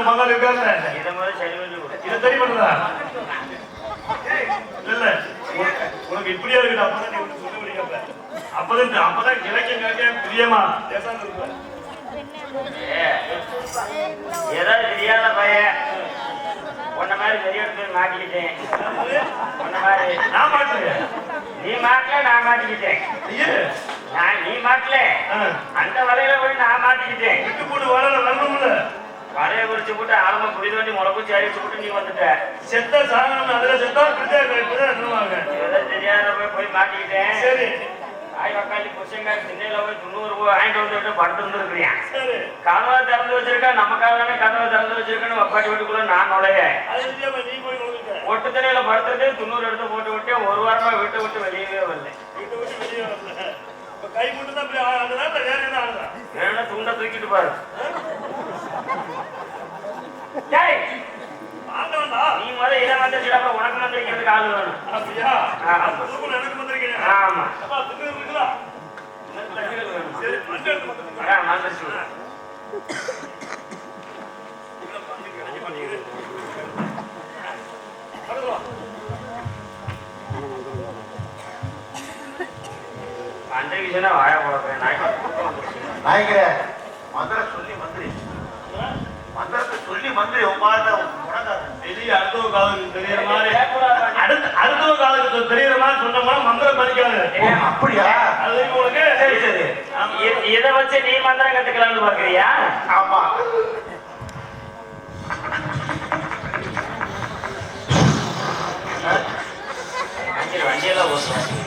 ஒரு மகள் இருக்காங்க இதை சரி பண்ணுதா இல்ல உனக்கு- இப்படியா இருக்குது அப்பதான் நீ வந்து சொல்ல முடியாது அப்பதான் அப்பதான் கேட்க பிரியமா பேசாம இருப்ப. ஏதோ தெரியாத பையன். உன்ன மாதிரி பெரிய இடத்துல மாட்டிக்கிட்டேன். உன்ன மாதிரி. நான் மாட்டேன் நீ மாட்டல நான் மாட்டிக்கிட்டேன். நான் நீ மாட்டல. அந்த வலையில போய் நான் மாட்டிக்கிட்டேன். போட்டு ஆரம்ப குடி தோண்டி முளப்பு அடிச்சு போட்டு நீ வந்துட்ட. செத்த சாகனம் அதுல செத்தா பிரியா இப்பதான் என்னவாங்க ஏதோ தெரியாத போய் போய் மாட்டிக்கிட்டேன்? சரி. ஆய் உக்காந்து புருஷங்காரி திண்ணையில போய் தொண்ணூறு ரூபாய் வாங்கிட்டு வந்துட்டு படுத்து இருந்திருக்கிறியா? சரி. கதவை திறந்து வச்சிருக்க நமக்காக தானே கதவை திறந்து வச்சிருக்கேன்னு வப்பாட்டி வீட்டுக்குள்ள நான் நுழைய ஒட்டு திரையில படுத்துட்டு தொண்ணூறு எடுத்து போட்டு விட்டு ஒரு வாரமா வீட்டை விட்டு வெளியவே வரல. வீட்டை விட்டு வெளியே வரல. கை மட்டும் தான் வேற என்ன ஆடுதா வேணா துண்டை தூக்கிட்டு பாரு. நீ முத இதை வந்துச்சு அப்புறம் உனக்கு வந்திருக்கிறதுக்கு ஆள் வேணும். அப்படியா? ஆமா. புதுக்குள்ள எனக்கு வந்திருக்கேன் ஆமா. சரி மஞ்சள் எடுத்து வந்து ஆ, வந்துருச்சு. அந்த விஷயம் வாய போடுறேன் நாயகரே மந்திரம் சொல்லி மந்திரி மந்திரத்தை சொல்லி மந்திரி உமாத உணர்ந்தாரு வெளியே அடுத்தவ காலுக்கு தெரியற மாதிரி அடுத்த அடுத்தவ காலுக்கு தெரியற மாதிரி சொன்னோம்னா மந்திரம் பதிக்காது அப்படியா அது உங்களுக்கு சரி சரி இ- இதை வச்சு நீ மந்திரம் கத்துக்கலாம்னு பாக்குறியா ஆமா வண்டி வண்டியெல்லாம் ஓட்டுறேன்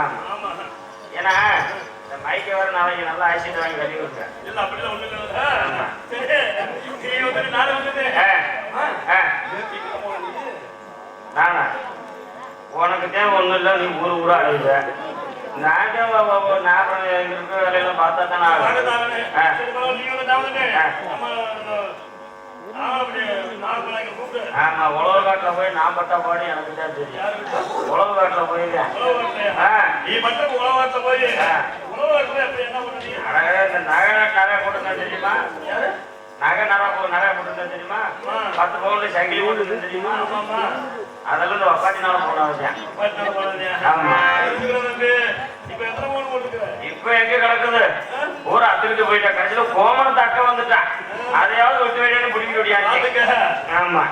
ஆமா ஏன்னா இந்த மைக்கை வர நாளைக்கு நல்லா ஆக்சிடென்ட் வாங்கி வெளியே விட்டுறேன் இல்ல. அப்படிலாம் ஒண்ணு இல்ல நீ. நானா? உனக்கு தேவை ஒண்ணும் இல்லை நீ ஊரு ஊரா அழுகுத நான் தான் நான் இருக்கிற வேலையெல்லாம் பார்த்தா தானே ஆகும். ஆமா உழவு காட்டுல போய் நான் பட்டா பாடி எனக்கு தான் தெரியும்? உழவு காட்டுல போயிருக்கேன் நகை நகை போட்டுருந்தா தெரியுமா? நகை நகை போ நகை போட்டுருந்தா தெரியுமா. பத்து பவுன்ல சங்கிலி போட்டுருந்தா தெரியுமா? ஆமாம்மா. அதெல்லாம் இந்த வப்பாட்டினால போன வச்சேன் இப்ப எங்க கிடக்குது? ஊர் அத்துக்கிட்டு போயிட்டா கடைசியில கோமணத்தை அக்க வந்துட்டான் அதையாவது விட்டு பிடிக்கிட்டு அதுக்கு ஓடியாச்சு ஆமா.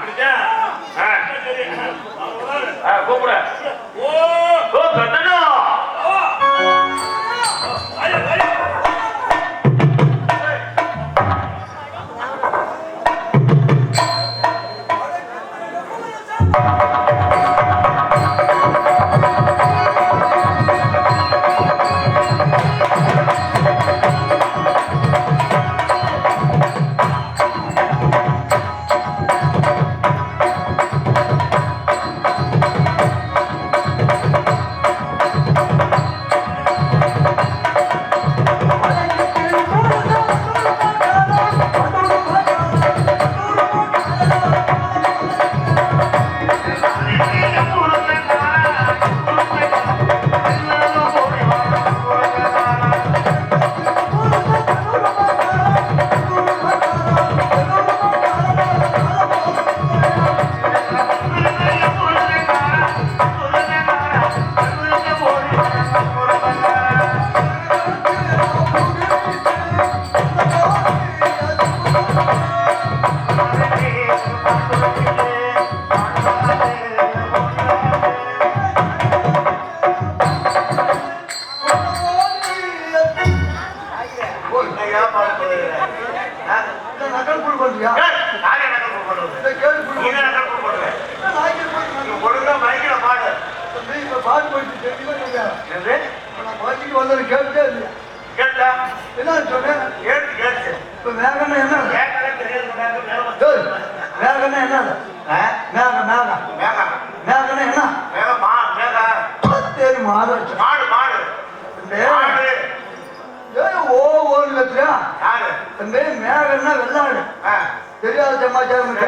தெரியாத சமாச்சாரம்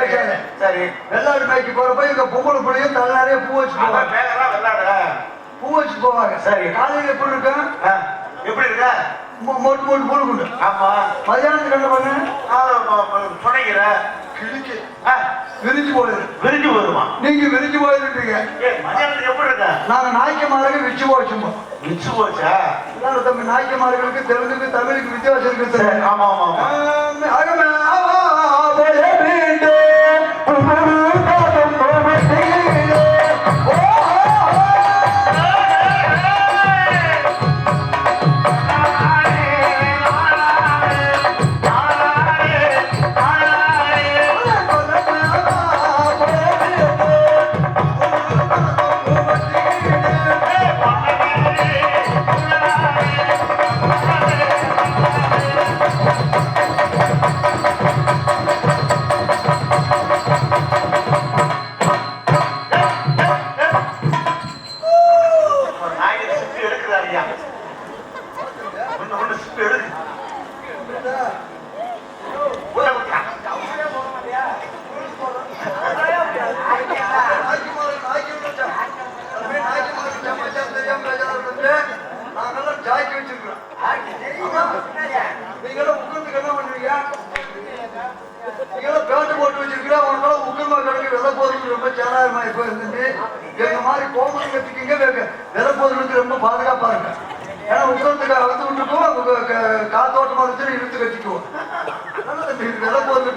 சரி வெள்ளாடு மேய்க்கு போறப்ப இங்க பொம்பளை பிள்ளையும் தலை நிறைய பூ வச்சு போவாங்க பூ வச்சு போவாங்க சரி. காலையில எப்படி இருக்கும் எப்படி இருக்க மொட்டு மொட்டு பூ கொண்டு ஆமா மதியானத்துக்கு என்ன பண்ணு துணைகிற கிழிக்கு விரிஞ்சு போயிரு விரிஞ்சு வருமா நீங்க விரிஞ்சு போயிருக்கீங்க ஏ மதியானத்துக்கு எப்படி இருக்க நாங்க நாய்க்கமாருக்கு விச்சு போச்சுப்போம் மிச்சு போச்சா எல்லாரும் தம்பி நாய்க்கமார்களுக்கு தெலுங்குக்கு தமிழுக்கு வித்தியாசம் இருக்கு சரி, ஆமா ஆமா ஆமா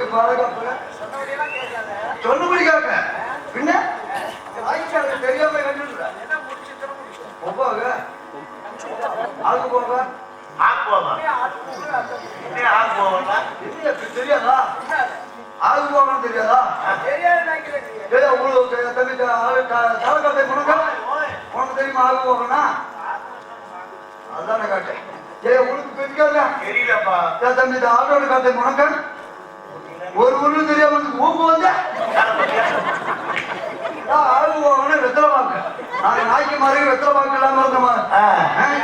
பொருளுக்கு பாதுகாப்பு சொல்லுபடி காக்க பின்ன? ஆயிஷாக்கு தெரியாம கண்டுடுற ஒப்பாக ஆகு போக போவா போவா இப்ப தெரியாதா? ஆகு போகணும் தெரியாதா? ஏய் உங்களுக்கு தம்பி உனக்கு தெரியுமா ஆகு போகணும்னா அதான காட்டேன் ஏய் உனக்கு தெரியாதா? தெரியலப்பா. தம்பி ஆட்டோட காட்டை முடங்க ஒரு ஒண்ணு தெரியாம வந்து ஊம்பு வந்த? போகணும் வெத்தலை வாக்கு நாங்க நாய்க்கு மாதிரி வெத்தலை வாக்கு இல்லாம இருந்தோமா.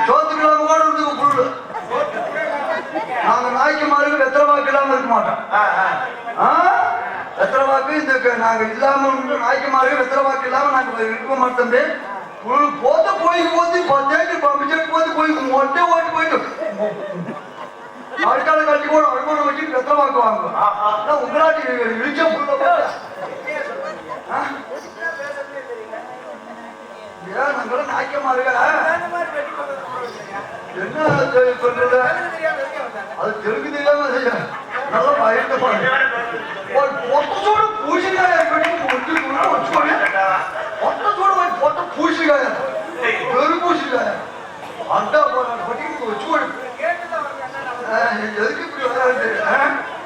சோத்துக்கு இல்லாம கூட இருந்து புல்லு நாங்க நாய்க்கு மாதிரி வெத்தலை வாக்கு இல்லாம இருக்க மாட்டோம்? வெத்தலை வாக்கு இந்த நாங்க இல்லாம நாய்க்கு மாதிரி வெத்தலை வாக்கு இல்லாம நாங்க இருக்க மாட்டோம் போத்த போய் போத்து பத்தேக்கு பம்பிச்சேக்கு போத்து போய் மொட்டை ஓட்டி போயிட்டு அடுக்கால கட்டி கூட அடுக்கோட பார்க்க வெத்தலை வாக்கு வாங்குவோம் உங்களாட்டி ஏன் நாய்க்கமா இருக்க? என்ன அது சொல்றது அது தெலுங்கு தெரியாம நல்லா பயந்து பொட்டத்தோட பூசிக்காய பொட்டத்தோட பொட்ட பூசிக்காய பெரு பூசிக்காய அண்டா பட்டி எதுக்கு இப்படி வராது?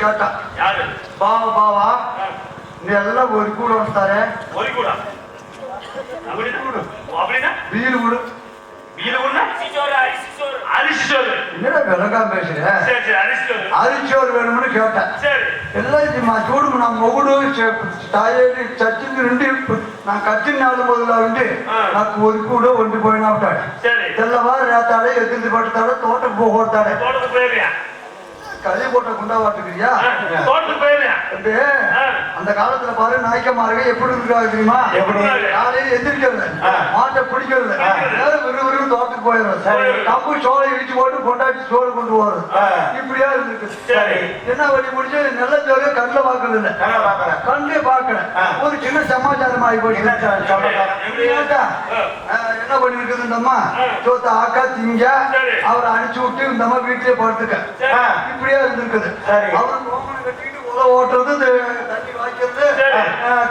ಕೇಳ್ತ. ಬಾವ ಬಾವ. ನೀವೆಲ್ಲ ಒರಿಗೂಡು ಅಂತಾರೆ ಬೀರುಗೂಡು ಬೆಳಗಾಂ ಬೇಸಿದೆ ಅರಿಸೋರು మా చూడు నా మొగుడు తాయేది చచ్చింది నుండి నా కత్తి నాలుగు మొదలు ఉండి నాకు ఒరి కూడా వండిపోయినా ఉంటాడు తెల్లవారు రేతాడే ఎద్దులు పడతాడు తోట పోగొడతాడే கழுதி போட்ட குண்டா குண்டாவாட்டுக்கிறியா அந்த காலத்துல பாரு நாய்க்க மாறவே எப்படி இருக்காங்க தெரியுமா? காலையில எந்திரிக்கிறது மாட்டை பிடிக்கிறது விறுவிறு தோட்டத்துக்கு போயிடுறது. கம்பு சோலை இடிச்சு போட்டு கொண்டாடி சோறு கொண்டு போறது. இப்படியா இருந்துருக்கு. என்ன வழி முடிச்சு நல்ல ஜோலியா கண்ணில் பாக்குறது இல்ல கண்ணிலே பாக்கல ஒரு சின்ன சமாச்சாரம் ஆகி போச்சு என்ன பண்ணிருக்குது இந்த அம்மா. சோத்த ஆக்கா திங்க சரி. அவரை அனுப்பிச்சு விட்டு இந்த அம்மா வீட்டிலே படுத்துக்க. இப்படியே இருந்திருக்குது. சரி. அவரு ஓட்டுறது தண்ணி வாய்க்கிறது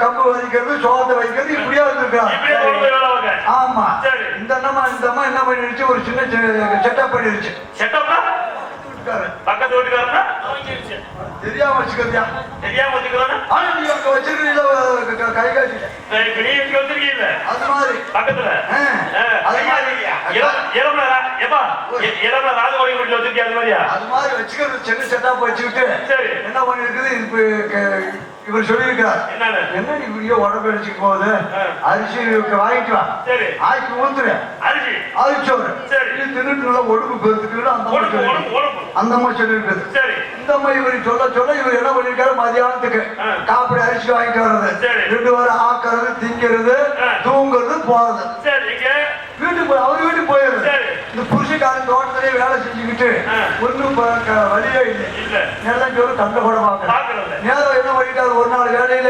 கம்பு வதிக்கிறது சோத்தை வைக்கிறது இப்படியே இருந்திருக்காங்க ஆமா. சரி. இந்த அண்ணம்மா இந்த அம்மா என்ன பண்ணிருச்சு? ஒரு சின்ன செட்டப் பண்ணிருச்சு. வீட்டுக்காரரு. பக்கத்து வீட்டுக்காரனா அவங்கிருச்சு தெரியாம வச்சுக்கிறதியா தெரியாம வச்சுக்கிறானா ஆனா நீங்க அங்க வச்சிருக்கீங்களா கை காட்சி இப்ப நீ இங்க வந்திருக்கீல்ல அது மாதிரி. பக்கத்துல. அது மாதிரி. இளம்- இளம்ல ஏப்பா, இளம்ல ராஜகோடி வீட்டுல வச்சிருக்கியா அது மாதிரியா? அது மாதிரி வச்சுக்கிறது சின்ன செட்டப் வச்சுக்கிட்டு சரி. என்ன பண்ணிருக்குது? இப்ப க- இவர் சொல்லியிருக்கிறார். என்னன்னு என்ன நீ இப்படியே உடம்பு அடிச்சுட்டு போகுது. அரிசி வாங்கிட்டு வா. சரி. ஆக்கி ஊத்துரு அரிசி? அரிச்சோறு சரி. நீ தின்னுட்டு நல்லா ஒடுப்பு பெருத்துக்கிட்டு அந்த அந்த அம்மா சொல்லியிருக்குது சரி. இந்த அம்மா இவர் சொல்ல சொல்ல இவர் என்ன பண்ணிருக்காரு மதியானத்துக்கு ஆ. காப்பி அரிசி வாங்கிட்டு வர்றது. ரெண்டு வாரம் ஆக்குறது திங்கிறது. தூங்குறது போறது. வீட்டுக்கு அவர் வீட்டுக்கு போயிடுது சரி. இந்த புருஷக்காரன் தோட்டத்திலே வேலை செஞ்சுக்கிட்டு. ஒன்றும் வழியே இல்லை. கூட பார்க்கல. பாக்குறல நேரம் என்ன பண்ணிட்டாரு? ஒரு நாள் வேலையில.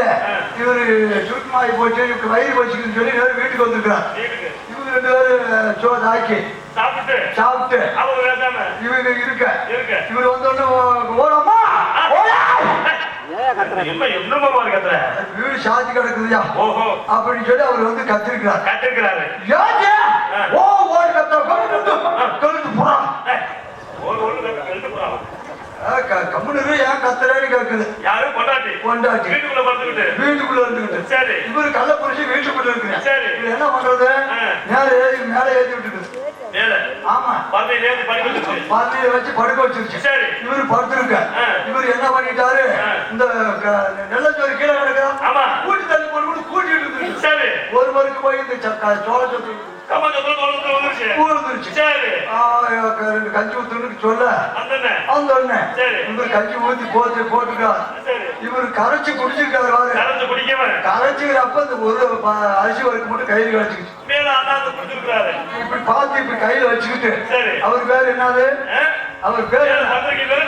இவரு சுருக்கமாகி போச்சு இவருக்கு வயிறு வச்சுக்குன்னு சொல்லி நேரம் வீட்டுக்கு வந்திருக்கிறார். இவங்க ரெண்டு பேரும் சோறு ஆக்கி சாப்பிட்டு. சாப்பிட்டு. இவங்க இருக்க. இவர் வந்தோடனே ஓடம்மா! ஓடா என்ன என்னமா கத்துற வீடு கிடக்குதுயா? ஓஹோ. அப்படின்னு சொல்லி அவர் வந்து கத்திருக்கிறார். கத்திருக்கிறாரு. ஏஜே ஓ ஓடி கத்த கழுத்து புறா ஏய், ஒரு ஒண்ணு கத்து கழுத்து போறான் கம்முனு ஏன் கத்துறேன்னு கேட்குது யாரும் கொண்டாட்டி கொண்டாட்டி வீட்டுக்குள்ள படுத்துக்கிட்டு. வீட்டுக்குள்ள இருந்துகிட்டு. சரி. இவரு கள்ள புரிச்சு வீட்டுக்குள்ள இருக்கிறேன் சரி. என்ன பண்றது. மேல ஏறி மேல ஏத்தி விட்டுருக்குது மேல. ஆமா. நேர்ந்து பறி வந்துச்சு பாத்தியை வச்சு படுக்க வச்சிருச்சு. சரி. இவரு படுத்திருக்க. இவரு என்ன பண்ணிட்டாரு. இந்த நெல்லச்சோறு கீழே கிடக்குறா ஆமா. கூட்டி தள்ளி சரி. ஒரு மருக்கு போய் இந்த சக்க சோள சொத்து கஞ்சி ஊத்துன்னு சொல்ல. அந்த? அந்த அண்ணன் சரி. இவர் கஞ்சி ஊத்தி போட்டு போட்டுக்கார் சரி. இவர் கரைச்சு குடிச்சிருக்காரு கரைச்சுக்கிறப்ப இந்த ஒரு அரிசி வரைக்கும் மட்டும் கையில் குடுத்துருக்காரு இப்படி பார்த்து இப்படி கையில வச்சுக்கிட்டு. சரி. அவர் பேர் என்னது? அவர் பேரு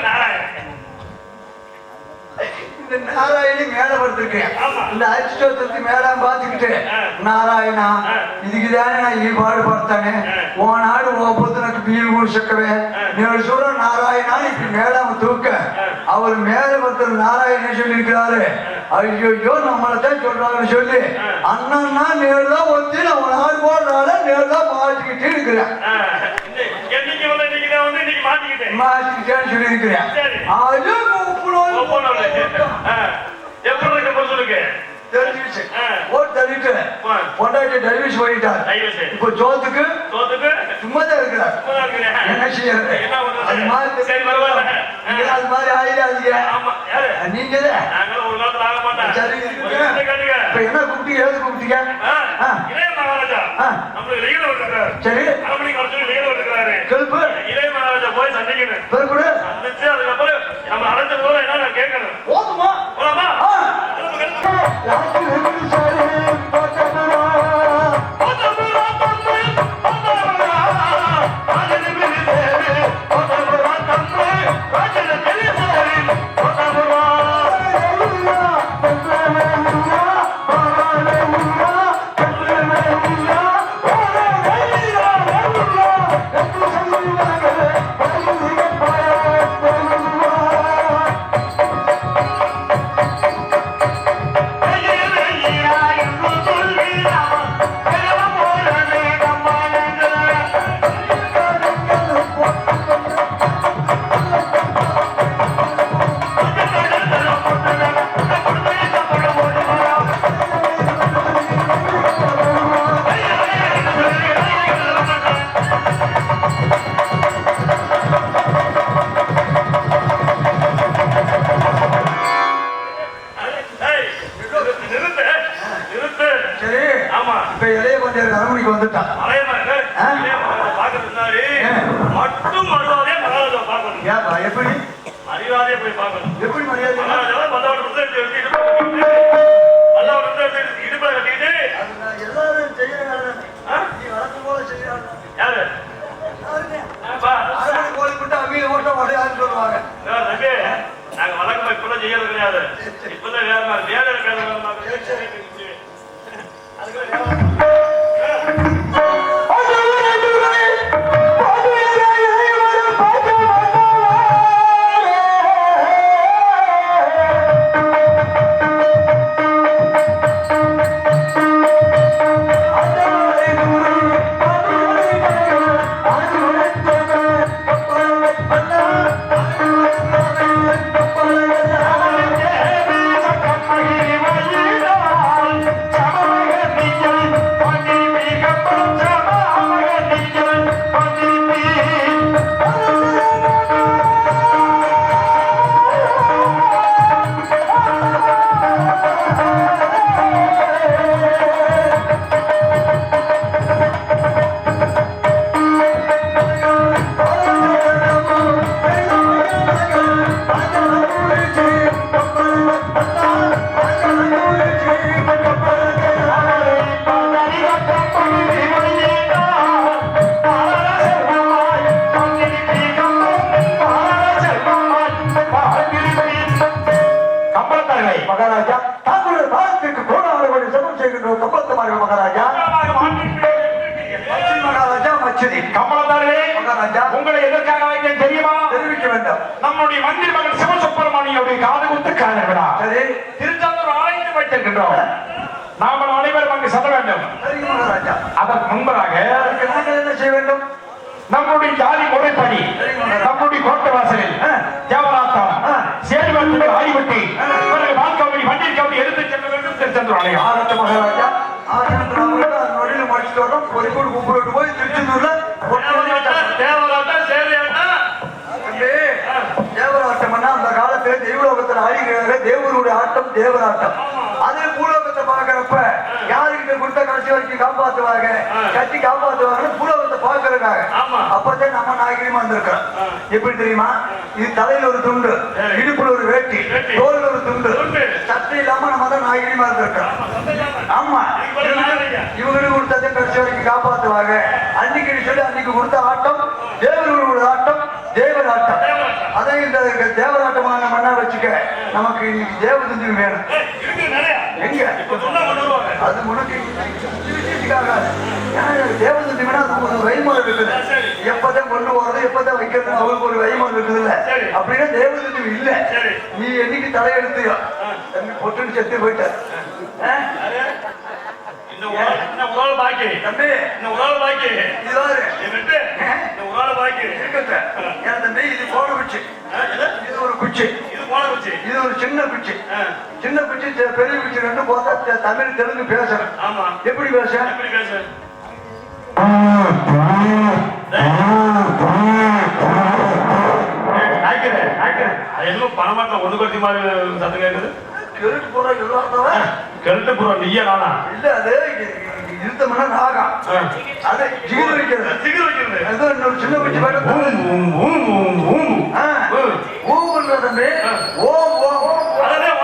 நாராயணன். இந்த நாராயணி மேல படுத்திருக்கேன். இந்த அரிசி சோத்திரத்து மேல பாத்துக்கிட்டு ஆ. நாராயணா. இதுக்கு தானே நான் ஈடுபாடு படுத்தானே. உன் நாடு உன் பொத்து எனக்கு பீல் சொல்ற நாராயணா இப்படி மேலாம தூக்க. அவர் மேல படுத்துற நாராயணன் சொல்லியிருக்கிறாரு. ஐயோ நம்மளை தான் சொல்றாங்கன்னு சொல்லி அண்ணன்னா நேருதான் ஒத்தி நம்ம நாடு போடுறால நேருதான் மாட்டிக்கிட்டு இருக்கிறேன் ஆ, இந்த- என்னைக்கு வந்து இன்னைக்கு நான் வந்து மாட்டிக்கிட்டேன்னு சொல்லியிருக்கிறேன். அது ஆ, எப்படி இருக்க சொல்லுங்க தெரிஞ்சிருச்சு ஆ. ஓட்டு தள்ளிட்டு. பொண்டாட்டி டெலிவிஷன் பண்ணிட்டார். இப்போ ஜோத்துக்கு சும்மா தான் இருக்கிறார். என்ன செய்யறது? அது மாதிரி சரி, பரவாயில்ல. நீங்க அது மாதிரி ஆயிடாதீங்க. நீங்க சரி. இப்ப என்ன கூப்பிட்டீங்க? ஏது கூப்பிட்டீங்க? சரி. கெழுப்பு இளைய மகாராஜா போய் சந்திக்கணும். பெருக்குடு. சந்திச்சு அதுக்கப்புறம் நம்ம போல என்ன கேட்கணும். போதுமா? போலாமா? 나한테 왜 그래? மட்டும் மரியாதையா மகாராஜா பார்க்கணும். எப்படி மரியாதையா போய் பார்க்கணும். எப்படி மரியாதை உனக்கு காது குத்து காதல் விடா. திருச்செந்தூர் ஆலயத்தை வைத்திருக்கின்றோம். நாம் அனைவரும் அங்கு செல்ல வேண்டும். அதற்கு முன்பதாக என்ன செய்ய வேண்டும்? நம்முடைய ஜாதி முறைப்படி நம்முடைய கோட்டை வாசலில் தேவராத்தம் சேரி வந்து ஆய்விட்டு பிறகு வாக்கவடி வண்டியில் கவடி எடுத்து செல்ல வேண்டும் திருச்செந்தூர் ஆலயம். ஆனந்த மகாராஜா ஆனந்த நொடியில் முடிச்சுட்டு வரோம் பொறிக்கோடு கூப்பிட்டு போய் திருச்செந்தூர்ல தேவராஜா ஆடிக்கிறாங்க தேவருடைய ஆட்டம் தேவராட்டம். அதே பூலோகத்தை பாக்குறப்ப யாருக்கிட்ட கொடுத்த கடைசி வரைக்கும் காப்பாத்துவாங்க? கட்டி காப்பாத்துவாங்கன்னு பூலோகத்தை பாக்குறதுக்காக ஆமா. அப்பதான் நம்ம நாகரிகமா இருந்திருக்கிறோம் எப்படி தெரியுமா? இது தலையில ஒரு துண்டு இடுப்புல ஒரு வேட்டி. தோல்ல ஒரு துண்டு. சட்டை இல்லாம நம்ம தான் நாகரிகமா இருந்திருக்கிறோம் ஆமா. இவங்களுக்கு கொடுத்ததை கடைசி வரைக்கும் காப்பாத்துவாங்க. அன்னைக்கு சொல்லி அன்னைக்கு கொடுத்த ஆட்டம் தேவர்களுடைய ஆட்டம் தேவர் ஆட்டம் தான் இந்த மண்ணா வச்சுக்க நமக்கு இன்னைக்கு தேவதஞ்சு வேணும். எங்க? அது உனக்கு தேவதஞ்சு வேணா அது ஒரு வழிமுறை எப்பதான் கொண்டு போறது எப்பதான் வைக்கிறது அவருக்கு ஒரு வழிமுறை இருக்குது இல்ல அப்படின்னா இல்ல. நீ என்னைக்கு தலையெடுத்து பொட்டுன்னு செத்து போயிட்ட இந்த உரால் பாக்கி தம்பி இந்த உரால் பாக்கி இதாரு என்னட்டு இந்த உரால் பாக்கி இருக்கட்ட என் தம்பி இது போன குச்சி இது ஒரு குச்சி இது போன வச்சு இது ஒரு சின்ன குச்சி சின்ன குச்சி பெரிய குச்சி ரெண்டு போட்டா தெ- தமிழ் தெலுங்கு பேசுறேன் ஆமா எப்படி பேச எப்படி பேசு என்னமோ பணமாட்டில் ஒண்ணு கொத்தி மாதிரி சத்தம் கேட்குது திருட்டு புறம் இல்லாதவன் திருட்டு புறம் நீயே நானா? இல்ல அது இருந்த மணி ஆகும் அது ஜிகிர் வைக்கிறது. சின்ன பிச்சு பாட்டு. ஊம் ஊம் ஊம் ஊம் ஊம் ஊம்ன்றது தம்பி ஓம் ஓம் அதான்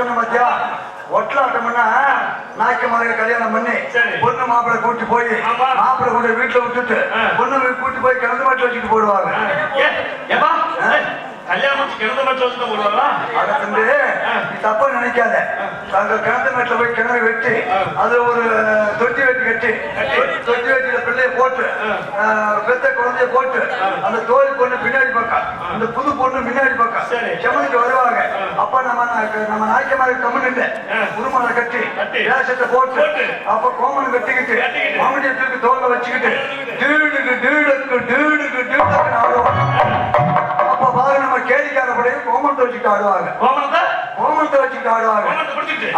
சொன்ன பாத்தியா ஒட்டலாட்டம்னா நாய்க்கு மாதிரி கல்யாணம் பண்ணி. பொண்ணு மாப்பிள்ளை கூட்டி போய். மாப்பிள்ளை கொண்டு வீட்டுல விட்டுட்டு. பொண்ணு கூட்டி போய் கிணத்து மாட்டி வச்சுட்டு போடுவாங்க கல்யாணம் கிணத்து மட்டும் வச்சுட்டு போடுவாங்களா அத நீ தப்பா நினைக்காத. அங்க கிணத்து மேட்ல போய் கிணறு வெட்டி அது ஒரு தொட்டி வெட்டி கட்டி தொட்டி வெட்டியில பிள்ளைய போட்டு பெத்த குழந்தைய போட்டு அந்த தோல் பொண்ணு பின்னாடி பக்கம் அந்த புது பொண்ணு முன்னாடி பக்கம் சரி. செமனுக்கு வருவாங்க. அப்ப நம்ம நம்ம நாய்க்க மாதிரி கம்முன்னு உருமாலை கட்டி. வேஷத்தை போட்டு. அப்ப கோமன் கட்டிக்கிட்டு. மாமடியை தூக்கி தோல்ல வச்சுக்கிட்டு டீடுக்கு டீடுக்கு டீடுக்கு டீடுக்கு கேலிக்கார படையும் கோமத்தை வச்சுட்டு ஆடுவாங்க கோமணத்தை கோமத்தை வச்சுக்கிட்டு ஆடுவாங்க.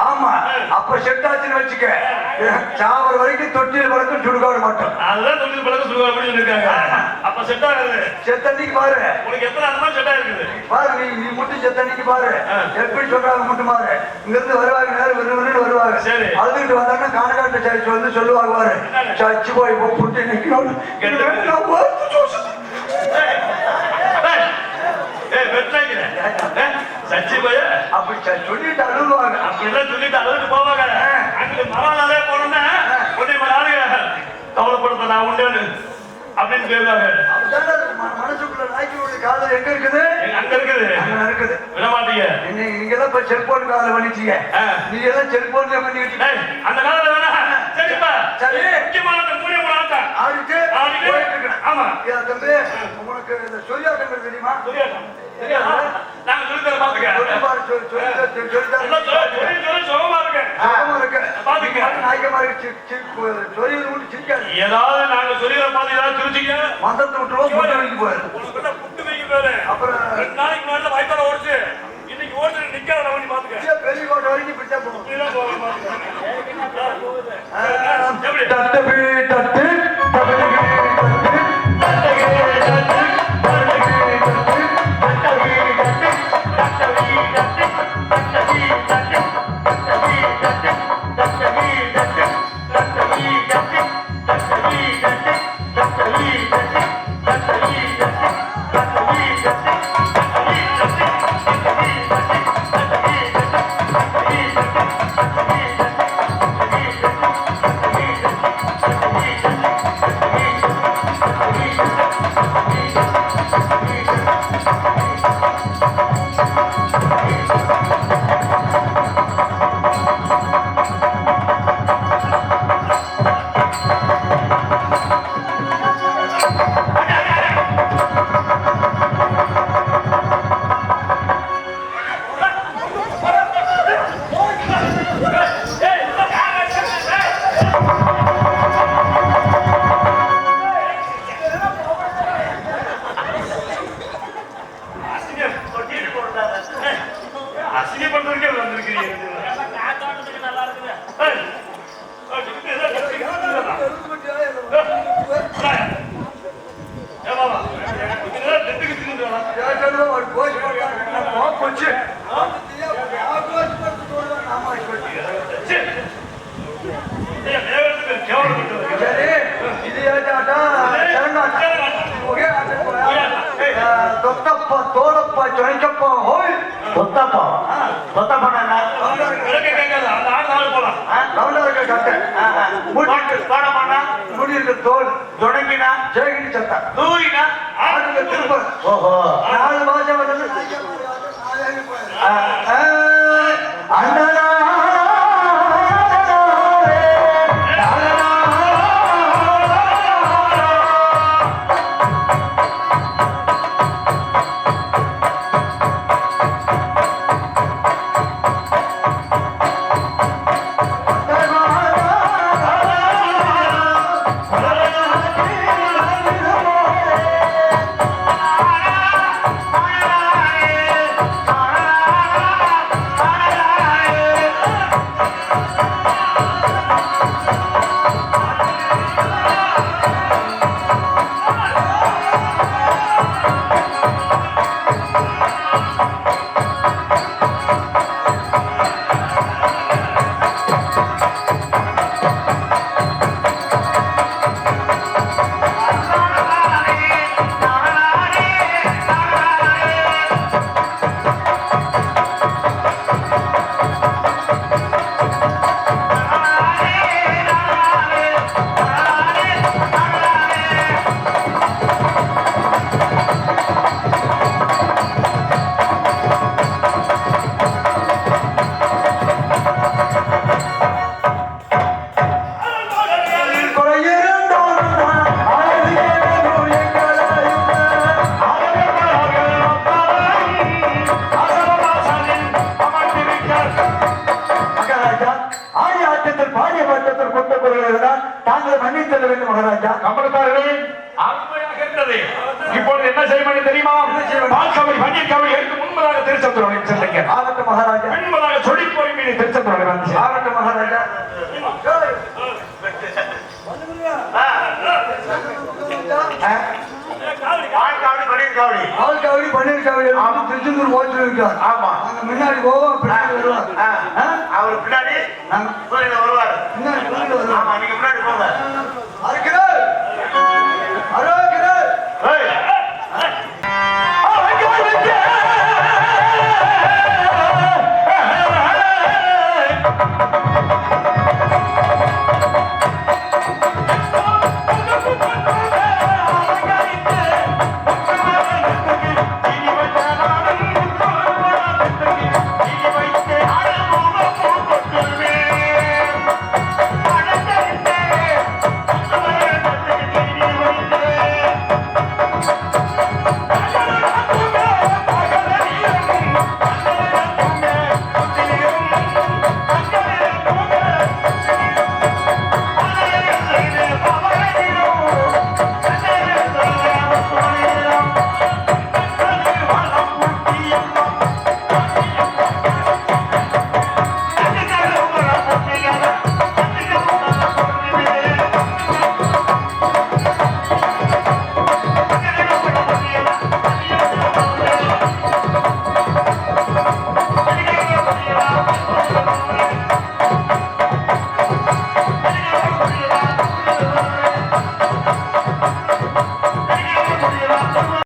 ஆமா. அப்ப செட் ஆச்சுன்னு வச்சுக்க. சாவர வரைக்கும் தொட்டில் வரைக்கும் சுடுகாடு மட்டும். அதுதான் தொழில் பழக்கம் சுடுகாடு அப்படின்னு சொல்லியிருக்காங்க. அப்ப set ஆகுது. செத்தன்னைக்கு பாரு. உனக்கு எத்தனை அந்த set ஆயிருக்குது? பாரு நீ நீ மட்டும் செத்தன்னைக்கு பாரு. எப்படி சொல்றாங்க மட்டும் பாரு. இங்க இருந்து வருவாங்க நேரம் வருவாங்க. சரி. அழுதுகிட்டு வந்தாங்கன்னா காணகாட்ட சர்ச் வந்து சொல்லுவாங்க பாரு? சர்ச்சு போய் புட்டு நிக்கணும் கெட்டு. நான் பார்த்து ஜோசப். ஏய், ஏய், சச்சி பைய, அப்படி சொல்லிட்டு அழுவாங்க அப்படிலாம் சொல்லிட்டு அழுதுட்டு போவாங்க. அங்கிட்டு மறுநாளே போனோம்னா, உன்னை மாதிரி ஆளுங்க, கவலைப்படுத்த நான் உண்டு அப்படின்னு. ம- மனசுக்குள்ள நாய்க்குள்ள காதல் எங்க இருக்குது? அங்க இருக்குது. அங்க இருக்குது. விட மாட்டீங்க. நீங்க எல்லாம் இப்ப செல்போன் காதல் பண்ணிட்டீங்க. நீங்க எல்லாம் செல்போன்ல பண்ணி வச்சுட்டு ஏய், அந்த காலத்துல வேணா சரிப்பா. சரி. முக்கியமான மூணு ஆட்டம் ஆடிட்டு ஆடிட்டு. ஆமா. தம்பி உனக்கு இந்த சொரியாட்டங்கள் தெரியுமா? தெரியாதா? நாங்க சொல்லி தர பாத்துக்க சொல்லி பாரு, சொல்லி- சொல்லி தர- சிரிக்காது. ஏதாவது நாங்க ஏதாவது திருச்சிங்க மந்திரத்தை விட்டுருவோம், வைக்க போயிரு. புட்டு வைக்க பேரு. அப்புறம் ரெண்டு நாளைக்கு முன்னாடி வாய்ப்பால ஓடிச்சு. இன்னைக்கு ஓடிச்சு நிக்காத பண்ணி பாத்துக்க. பெரிய கோட்டை வரைக்கும் இப்படித்தான் போகும். தட்டு பாடமானா முடி இருக்க தோல். தொடங்கினா? ஜெயகிரி சத்தா. தூயினா? ஆட்டுல திரும்ப. ஓஹோ. நாலு மாசம் வந்து கம்பளத்தார்களே அருமையாக விட்டது இப்பொழுது என்ன செய்வது தெரியுமா? பால் கவரி பன்னீர் கவரி எடுத்து முன்பதாக திருச்செந்தூர் செல்லுங்க ஆகட்டும் மகாராஜா. பின்பதாக சொல்லி போய் மீறி திருச்செந்தூர் வந்து ஆகட்டும் மகாராஜா. ஏய், ஆ, ஆ, பால் காவடி பன்னீர் காவடி திருச்செந்தூர் ஓட்டு இருக்கார் ஆமா முன்னாடி போவோம் பின்னாடி வருவார்? அவர் பின்னாடி வருவார். பின்னாடி பின்னாடி வருவார். ஆமா நீங்க முன்னாடி போங்க. அதுக்குதான்